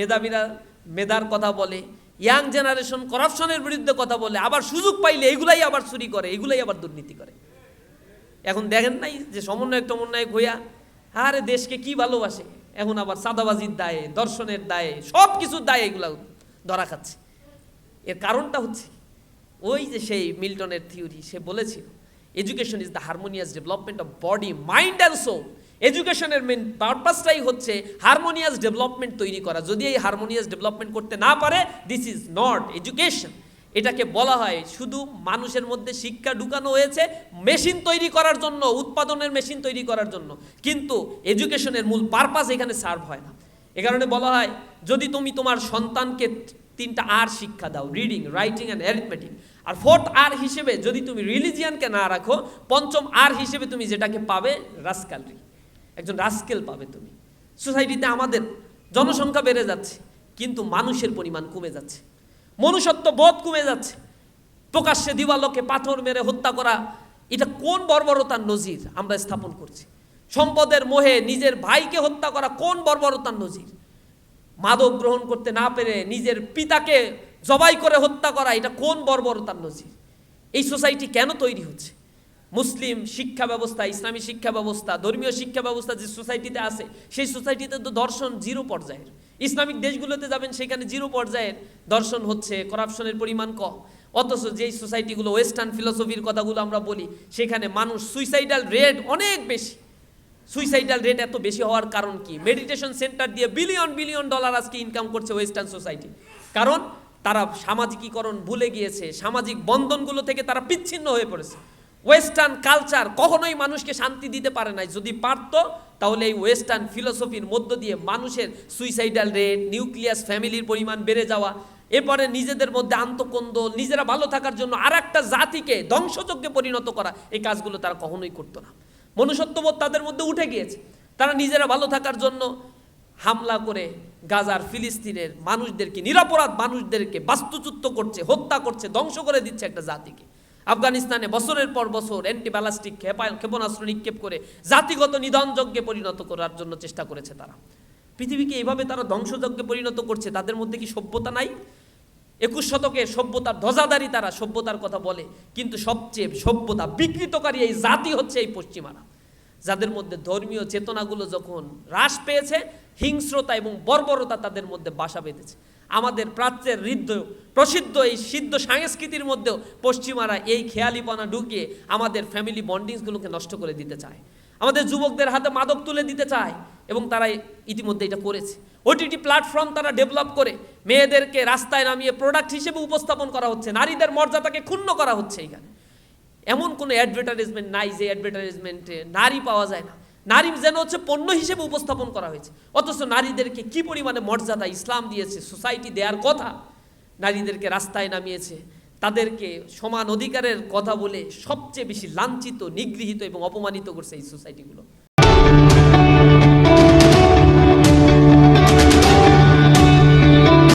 মেধাবীরা মেধার কথা বলে ইয়াং জেনারেশন করাপশনের বিরুদ্ধে কথা বলে, আবার সুযোগ পাইলে এগুলাই আবার চুরি করে, এগুলাই আবার দুর্নীতি করে। এখন দেখেন নাই যে সমন্বয়ক টমন্বয়ক হইয়া, আরে দেশকে কি ভালোবাসে? এখন আবার সাদাবাজির দায়ে দর্শনের দায়ে সব কিছুর দায়ে এগুলা ধরা খাচ্ছে। এর কারণটা হচ্ছে, ওই যে সেই মিল্টনের থিওরি, সে বলেছিল education is the harmonious development of body mind and soul এডুকেশনের মেন পারপাসটাই হচ্ছে হারমোনিয়াস ডেভেলপমেন্ট তৈরি করা। যদি এই হারমোনিয়াস ডেভেলপমেন্ট করতে না পারে দিস ইজ নট এডুকেশন এটাকে বলা হয় শুধু মানুষের মধ্যে শিক্ষা ঢুকানো হয়েছে মেশিন তৈরি করার জন্য, উৎপাদনের মেশিন তৈরি করার জন্য। কিন্তু এডুকেশনের মূল পারপাস এখানে সার্ভ হয় না। এ কারণে বলা হয়, যদি তুমি তোমার সন্তানকে তিনটা আর শিক্ষা দাও রিডিং রাইটিং অ্যান্ড অ্যারিথমেটিক আর ফোর্থ আর হিসেবে যদি তুমি রিলিজিয়ানকে না রাখো, পঞ্চম আর হিসেবে তুমি যেটাকে পাবে রাস্কালরি একজন রাস্কেল পাবে তুমি। সোসাইটিতে আমাদের জনসংখ্যা বেড়ে যাচ্ছে, কিন্তু মানুষের পরিমাণ কমে যাচ্ছে। মনুষ্যত্ব বোধ কমে যাচ্ছে। প্রকাশ্যে দিবালোকে পাথর মেরে হত্যা করা, এটা কোন বর্বরতার নজির আমরা স্থাপন করছি? সম্পদের মোহে নিজের ভাইকে হত্যা করা কোন বর্বরতার নজির? মাদক গ্রহণ করতে না পেরে নিজের পিতাকে জবাই করে হত্যা করা, এটা কোন বর্বরতার নজির? এই সোসাইটি কেন তৈরি হচ্ছে? মুসলিম শিক্ষা ব্যবস্থা, ইসলামী শিক্ষা ব্যবস্থা, ধর্মীয় শিক্ষা ব্যবস্থা যে সোসাইটিতে আছে, সেই সোসাইটিতে তো দর্শন জিরো পর্যায়ের। ইসলামিক দেশগুলোতে যাবেন, সেখানে জিরো পর্যায়ের দর্শন হচ্ছে করাপশনের পরিমাণ কম। অথচ যেই সোসাইটিগুলো ওয়েস্টার্ন ফিলোসফির কথাগুলো আমরা বলি, সেখানে মানুষ সুইসাইডাল রেট অনেক বেশি। সুইসাইডাল রেট এত বেশি হওয়ার কারণ কি? মেডিটেশন সেন্টার দিয়ে বিলিয়ন বিলিয়ন ডলার আজকে ইনকাম করছে ওয়েস্টার্ন সোসাইটি কারণ তারা সামাজিকীকরণ ভুলে গিয়েছে, সামাজিক বন্ধনগুলো থেকে তারা বিচ্ছিন্ন হয়ে পড়েছে। ওয়েস্টার্ন কালচার কখনোই মানুষকে শান্তি দিতে পারে নাই। যদি পারতো, তাহলে এই ওয়েস্টার্ন ফিলোসফির মধ্য দিয়ে মানুষের সুইসাইডাল রেট নিউক্লিয়াস ফ্যামিলির পরিমাণ বেড়ে যাওয়া, এরপরে নিজেদের মধ্যে আন্তকন্দল নিজেরা ভালো থাকার জন্য আর একটা জাতিকে ধ্বংসযজ্ঞে পরিণত করা, এই কাজগুলো তারা কখনোই করতো না। মনুষ্যত্ববোধ তাদের মধ্যে উঠে গিয়েছে। তারা নিজেরা ভালো থাকার জন্য হামলা করে গাজার ফিলিস্তিনের মানুষদেরকে, নিরাপরাধ মানুষদেরকে বাস্তুচ্যুত করছে, হত্যা করছে, ধ্বংস করে দিচ্ছে একটা জাতিকে। আফগানিস্তানে বছরের পর বছর অ্যান্টিব্যালাস্টিক ক্ষেপণাস্ত্র নিক্ষেপ করে জাতিগত নিধনযজ্ঞে পরিণত করার জন্য চেষ্টা করেছে তারা। পৃথিবীকে এইভাবে তারা ধ্বংসযজ্ঞে পরিণত করছে, তাদের মধ্যে কি সভ্যতা নাই? একুশ শতকে সভ্যতার ধ্বজাদারি তারা সভ্যতার কথা বলে, কিন্তু সবচেয়ে সভ্যতা বিকৃতকারী এই জাতি হচ্ছে এই পশ্চিমারা। যাদের মধ্যে ধর্মীয় চেতনাগুলো যখন হ্রাস পেয়েছে, হিংস্রতা এবং বর্বরতা তাদের মধ্যে বাসা বেঁধেছে। আমাদের প্রাচ্যের হৃদ্য, প্রসিদ্ধ এই সিদ্ধ সংস্কৃতির মধ্যেও পশ্চিমারা এই খেয়ালিপনা ঢুকিয়ে আমাদের ফ্যামিলি বন্ডিংসগুলোকে নষ্ট করে দিতে চায়। আমাদের যুবকদের হাতে মাদক তুলে দিতে চায় এবং তারা ইতিমধ্যে এটা করেছে। ওটিটি প্ল্যাটফর্ম তারা ডেভেলপ করে, মেয়েদেরকে রাস্তায় নামিয়ে প্রোডাক্ট হিসেবে উপস্থাপন করা হচ্ছে, নারীদের মর্যাদাকে ক্ষুণ্ণ করা হচ্ছে এখানে। এমন কোনো অ্যাডভার্টাইজমেন্ট নাই যে অ্যাডভার্টাইজমেন্টে নারী পাওয়া যায় না। নারী যেন হচ্ছে পণ্য হিসেবে উপস্থাপন করা হয়েছে। অথচ নারীদেরকে কি পরিমাণে মর্যাদা ইসলাম দিয়েছে সোসাইটি দেওয়ার কথা? নারীদেরকে রাস্তায় নামিয়েছে। তাদেরকে সমান অধিকারের কথা বলে সবচেয়ে বেশি লাঞ্ছিত, নিগৃহীত এবং অপমানিত করছে এই সোসাইটিগুলো